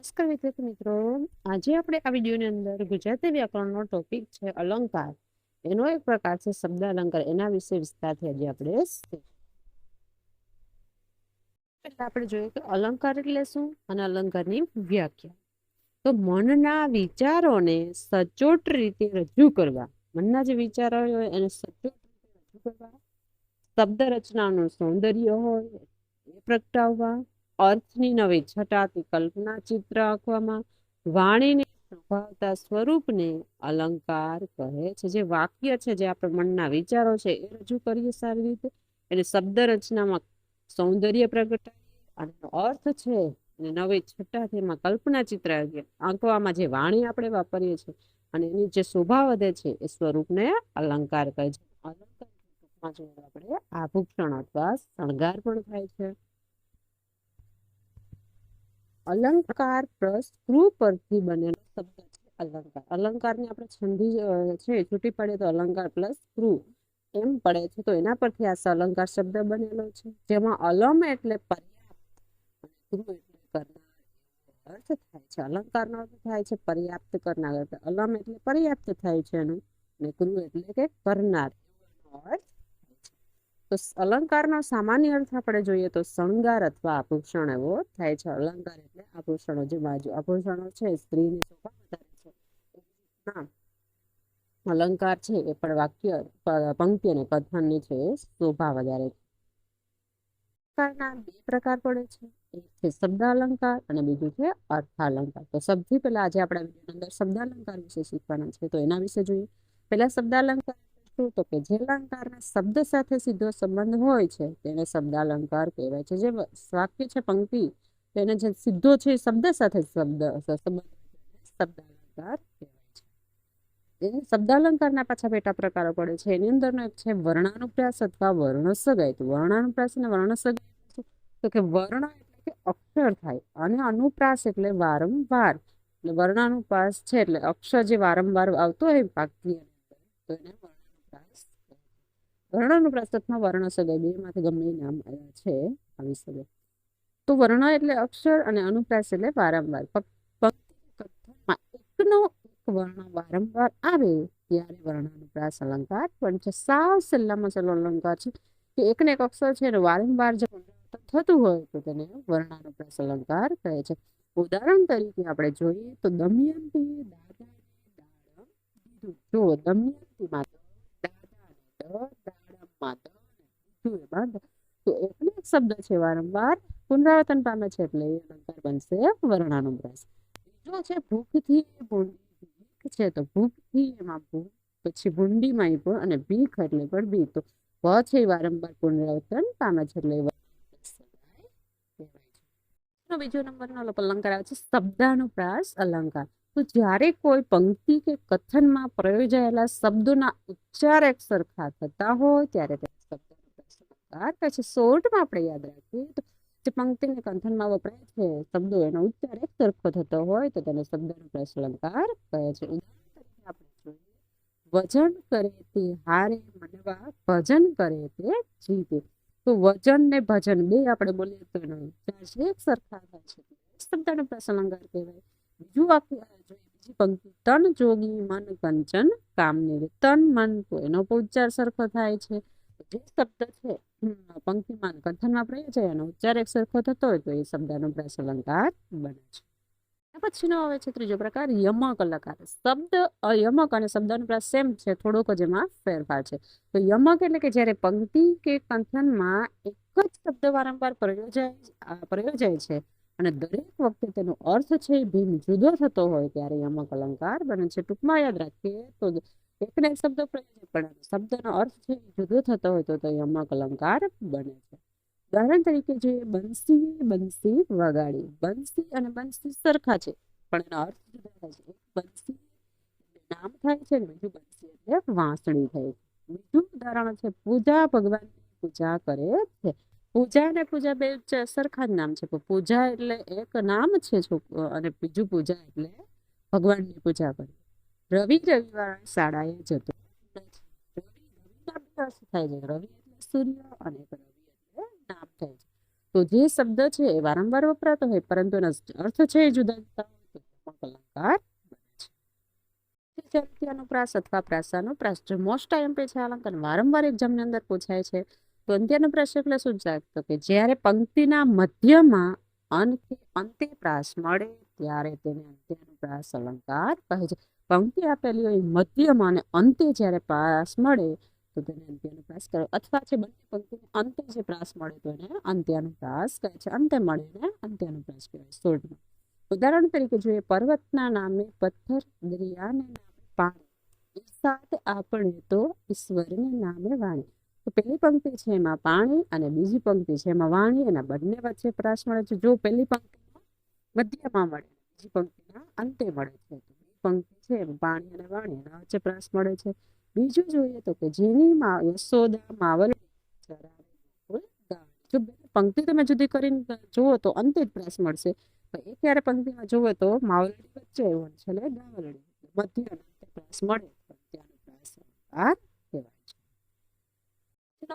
નમસ્કાર વિદ્યાર્થી મિત્રો, આજે આપણે આ વિડીયોની અંદર ગુજરાતી વ્યાકરણનો ટોપિક છે અલંકાર. એનો એક પ્રકાર છે શબ્દ અલંકાર એના વિશે વિસ્તારથી આજે આપણે પહેલા આપણે જોયું કે અલંકાર એટલે શું અને અલંકારની વ્યાખ્યા. તો મનના વિચારોને સચોટ રીતે રજૂ કરવા. મનના જે વિચારો હોય એને સચોટ રીતે રજૂ કરવા. શબ્દ રચનાનું સૌંદર્ય હોય, એ પ્રગટાવવા. અર્થની નવી છટાતી કલ્પના ચિત્ર આંકવામાં વાણીને સંભાવતા સ્વરૂપને અલંકાર કહે છે. જે વાક્ય છે, જે આપણે મનના વિચારો છે, એ રજૂ કરીએ સારી રીતે. એને શબ્દ રચનામાં સૌંદર્ય પ્રગટાવીએ અને અર્થ છે અને નવી છટાથી એમાં કલ્પના ચિત્ર. આંકવામાં જે વાણી આપણે વાપરીએ છીએ અને એની જે શોભા વધે છે, એ સ્વરૂપને અલંકાર કહે છે. અલંકાર આપણે આભૂષણ અથવા શણગાર પણ થાય છે. અલંકાર પ્લસ ક્રુ પરથી બનેલો શબ્દ છે. અલંકાર. અલંકારની આપણે છંદી છે, છૂટી પડે તો અલંકાર પ્લસ ક્રુ એમ પડે છે તો એના પરથી આ અલંકાર શબ્દ બનેલો છે. જેમાં અલમ એટલે પર્યાપ્ત અને ક્રુ એટલે કરનાર. અર્થ થાય છે. અલંકારનો અર્થ થાય છે પર્યાપ્ત કરનાર. અલમ એટલે પર્યાપ્ત થાય છે એનું અને કૃ એટલે કે કરનાર. અર્થ તો અલંકારનો સામાન્ય અર્થ આપણે જોઈએ તો શણગાર અથવા આભૂષણ એવો થાય છે. અલંકાર એટલે આભૂષણો જે બાજુ, આભૂષણો છે, સ્ત્રીની શોભા વધારે છે. અલંકાર છે એ પણ વાક્ય પંક્તિ અને કથનની છે શોભા વધારે છે. અલંકારના બે પ્રકાર પડે છે. એક છે શબ્દ અલંકાર અને બીજું છે અર્થાલંકાર. તો સૌથી પહેલા આજે અંદર શબ્દ અલંકાર વિશે શીખવાના છે. તો એના વિશે જોઈએ. પહેલા શબ્દ અલંકાર શું? તો કે જે અલંકારના શબ્દ સાથે સીધો સંબંધ હોય છે, તેને શબ્દાલંકાર કહેવાય છે. જે વાક્ય છે પંક્તિ, તેને જે સીધો છે શબ્દ સાથે શબ્દ સંબંધ હોય તેને શબ્દ અલંકાર કહેવાય એને શબ્દાલંકારના પાછા પેટા પ્રકારો પડે છે. એની અંદરનો એક છે વર્ણાનુપ્રાસ અથવા વર્ણસગાય તો વર્ણાનુપ્રાસ અને વર્ણ સગાઈ તો કે વર્ણ એટલે કે અક્ષર થાય અને અનુપ્રાસ એટલે વારંવાર. એટલે વર્ણાનુપ્રાસ છે એટલે અક્ષર જે વારંવાર આવતો હોય અંદર તો એને. અથવા વર્ણ સગાઈ બેમાંથી ગમે નામ આવ્યા છે આવી શકે તો વર્ણ એટલે અક્ષર અને અનુપ્રાસ એટલે વારંવાર. એકનો એક વર્ણ વારંવાર આવે ત્યારે વર્ણાનુપ્રાસ અલંકાર પણ છે સાવ છેલ્લામાં છેલ્લો અલંકાર છે કે એકને એક અક્ષર છે વારંવાર જે થતું હોય તો તેને વર્ણાનુપ્રાસ અલંકાર કહે છે. ઉદાહરણ તરીકે આપણે જોઈએ તો દમયંતી દાદાને જો દમયંતીમાં દ, દાદાને દ. તો એકને એક શબ્દ છે વારંવાર. પુનરાવર્તન પામે છે એટલે એ અલંકાર બનશે વર્ણાનુપ્રાસ. બીજો છે ભૂખથી ભીખ છે તો ભૂખથી એમાં ભૂખ પછી ભૂંડીમાં ભૂ અને ભીખ એટલે પણ બી ભ છે એ વારંવાર પુનરાવર્તન પામે છે એટલે એ બીજો નંબરનો અલંકાર આવે છે શબ્દાનુપ્રાસ અલંકાર. તો જ્યારે કોઈ પંક્તિ કે કથનમાં પ્રયોજાયેલા શબ્દોના ઉચ્ચાર એક સરખા થતા હોય, ત્યારે તે અલંકાર શોર્ટમાં આપણે યાદ રાખીએ તો જે પંક્તિ ને કથનમાં વપરાય છે, શબ્દો એનો ઉચ્ચાર એક સરખો થતો હોય, તો તેને શબ્દાનુપ્રાસ અલંકાર કહે છે. આપણે વજન કરે તે હારે મનવા, ભજન કરે તે જીતે. તો વજન ને ભજન બે આપણે બોલીએ તો એનો ઉચ્ચાર છે એક સરખા થાય છે. શબ્દનો શબ્દાનુપ્રાસ અલંકાર કહેવાય. બીજું વાક્ય બીજી પંક્તિ તન જોગી મન કંચન કામને તન મન એનો ઉચ્ચાર સરખો થાય છે. જે શબ્દ છે પંક્તિમાં કથનમાં પ્રયોજાય એનો ઉચ્ચાર એક સરખો થતો હોય તો એ શબ્દાનુપ્રાસ અલંકાર બને છે. પછીનો આવે છે ત્રીજો પ્રકાર, યમક અલંકાર. શબ્દ યમક અને શબ્દાનુપ્રાસ સેમ છે, થોડોક જ એમાં ફેરફાર છે. તો યમક એટલે કે જ્યારે પંક્તિ કે કંથનમાં એક જ શબ્દ વારંવાર પ્રયોજાય પ્રયોજાય છે અને દરેક વખતે તેનો અર્થ છે એ ભિન્ન જુદો થતો હોય ત્યારે યમક અલંકાર બને છે. ટૂંકમાં યાદ રાખીએ તો એકને એક શબ્દ પ્રયોજક પણ શબ્દનો અર્થ છે જુદો થતો હોય તો યમક અલંકાર બને છે. ઉદાહરણ તરીકે જોઈએ, બંસી બંસી વગાડી. બંસી અને બંસી સરખા છે, પણ એનો અર્થ જુદા થાય છે. બંસી નામ થાય છે, બીજું બંસી એટલે વાંસળી થાય છે. બીજું ઉદાહરણ છે, પૂજા ભગવાનની પૂજા કરે છે. પૂજા અને પૂજા બે સરખા જ નામ છે. પૂજા એટલે એક નામ છે અને બીજું પૂજા એટલે ભગવાનની પૂજા કરી. રવિ રવિવાર શાળાએ જતો થાય છે. રવિ એટલે સૂર્ય અને રવિ એટલે નામ થાય છે. તો જે શબ્દ છે એ વારંવાર વપરાતો હોય, પરંતુ એનો અર્થ છે એ જુદા જુદા છે. ત્રીજા અનુપ્રાસ અથવા પ્રાસાનુપ્રાસ જે મોસ્ટ આઈએમપી છે આ અલંકાર વારંવાર એક્ઝામની અંદર પૂછાય છે. તો પ્રશ્ન એટલે શું જાગતો કે જ્યારે પંક્તિના મધ્યમાં અંતે અંતે પ્રાસ મળે, ત્યારે તેને અંત્યાનુપ્રાસ અલંકાર કહે છે. પંક્તિ આપેલી હોય મધ્યમાં અને અંતે જ્યારે પ્રાસ મળે, તો તેને અંત્યાનુપ્રાસ કરે અથવા છે બંને પંક્તિને અંતે જે પ્રાસ મળે, તો એને અંત્યાનુપ્રાસ કહે છે. અંતે મળે એને અંત્યાનુપ્રાસ કહેવાય. સોળમાં. ઉદાહરણ તરીકે જોઈએ, પર્વતના નામે પથ્થર, દરિયાને નામે પાણી. સાથે આપણે તો ઈશ્વરને નામે વાણી. તો પહેલી પંક્તિ છે એમાં પાણી અને બીજી પંક્તિ છે એમાં વાણી અને બંને વચ્ચે પ્રાસ મળે છે. જો પહેલી પંક્તિમાં મધ્યમાં મળે, બીજી પંક્તિના અંતે મળે છે. તો પંક્તિ છે પાણી અને વાણી એના વચ્ચે પ્રાસ મળે છે. બીજું જોઈએ તો કે જેની યશોદા માવલ. જો પંક્તિ તમે જુદી કરીને જુઓ તો અંતે જ પ્રાસ મળશે. એ ક્યારે પંક્તિમાં જુઓ તો માવલડી વચ્ચે આવ્યો છે છેલ્લે ગાવલડી. મધ્ય પ્રાસ મળે ત્યાંનો પ્રાસ એનો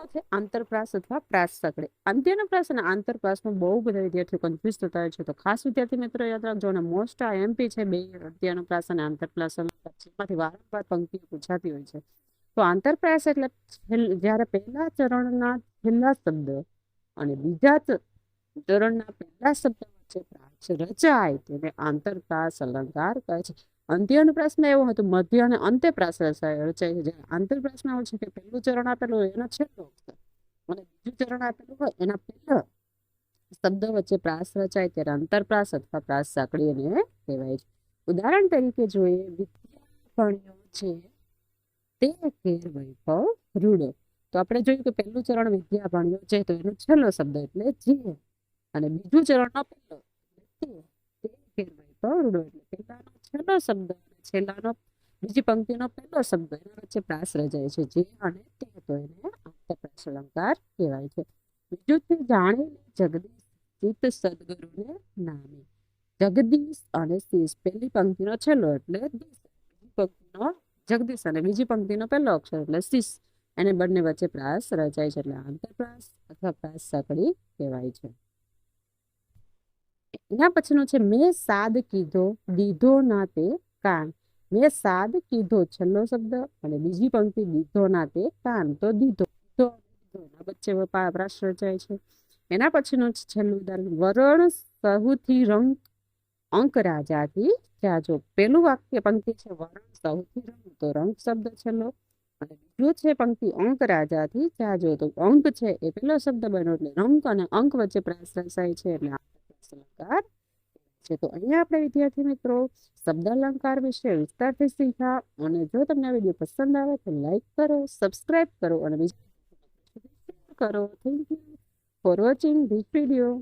છે, આંતરપ્રાસ અથવા પ્રાસ સકડી અંત્યનો પ્રાસ અને આંતરપ્રાસમાં બહુ બધા વિદ્યાર્થીઓ કન્ફ્યુઝ થતા હોય છે. તો ખાસ વિદ્યાર્થી મિત્રો, યાદ રાખજો, અને મોસ્ટ આ છે, બે અંત્યનો પ્રાસ અને આંતરપ્રાસ વારંવાર પંક્તિઓ પૂછાતી હોય છે. તો આંતરપ્રાસ એટલે જ્યારે પહેલા ચરણના છેલ્લા શબ્દ અને બીજા ચરણના પહેલા શબ્દ વચ્ચે પ્રાસ રચાય, તેને આંતરપ્રાસ અલંકાર કહે છે. અંત્યાનુપ્રાસમાં એવું હતું, મધ્ય અને અંતે પ્રાસ રચાય છે. જ્યારે આંતરપ્રાસમાં એવું છે કે પહેલું ચરણ આપેલું હોય, એનો છેલ્લો અને બીજું ચરણ આપેલું હોય, એના પહેલા શબ્દ વચ્ચે પ્રાસ રચાય, ત્યારે અંતરપ્રાસ અથવા પ્રાસ સાંકળી એને કહેવાય છે. ઉદાહરણ તરીકે જોઈએ વિદ્યાભણ્યો છે તે ઘેર વૈભવ રૂડો. તો આપણે જોયું કે પહેલું ચરણ વિદ્યા ભણ્યો છે, તો એનો છેલ્લો શબ્દ એટલે જે. અને બીજું ચરણનો પહેલો. તે તે વૈભવ રૂડો એટલે પહેલાનો છેલ્લો શબ્દ છેલ્લાનો, બીજી પંક્તિનો પહેલો શબ્દ એના વચ્ચે પ્રાસ રચાય છે, જે અને તે તો એને આંતરપ્રાસ અલંકાર કહેવાય છે. બીજું છે જાણેલી જગદીશ ચિત્ત સદગુરુને નામે. જગદીશ અને શીશ પહેલી પંક્તિનો છેલ્લો એટલે પંક્તિનો જગદીશ અને બીજી પંક્તિનો પહેલો અક્ષર એટલે શીશ એને બંને વચ્ચે પ્રાસ રચાય છે એટલે આંતરપ્રાસ અથવા પ્રાસ સાંકળી કહેવાય છે. એના પછીનું છે, મેં સાદ કીધો, દીધો ના તે કાન. મેં સાદ કીધો, છેલ્લો શબ્દ અને બીજી પંક્તિ, દીધો ના તે કાન. તો દીધો તો વચ્ચે વપરાશ રચાય છે. એના પછીનું છેલ્લું ઉદાહરણ. વરણ સહુથી રંગ, અંક રાજાથી જાજો. પેલું વાક્ય પંક્તિ છે, વરણ સૌથી રંગ. તો રંગ શબ્દ છેલ્લો. અને બીજું છે પંક્તિ, અંક રાજાથી જાજો. તો અંક છે એ પેલો શબ્દ બન્યો, એટલે રંગ અને અંક વચ્ચે પ્રાસ રચાય છે, એટલે અલંકાર. છે તો અહીંયા આપણે વિદ્યાર્થી મિત્રો શબ્દ અલંકાર વિશે વિસ્તારથી શીખ્યા. અને જો તમને વીડિયો પસંદ આવે તો લાઈક કરો, સબસ્ક્રાઇબ કરો અને કરો. Thank you for watching this video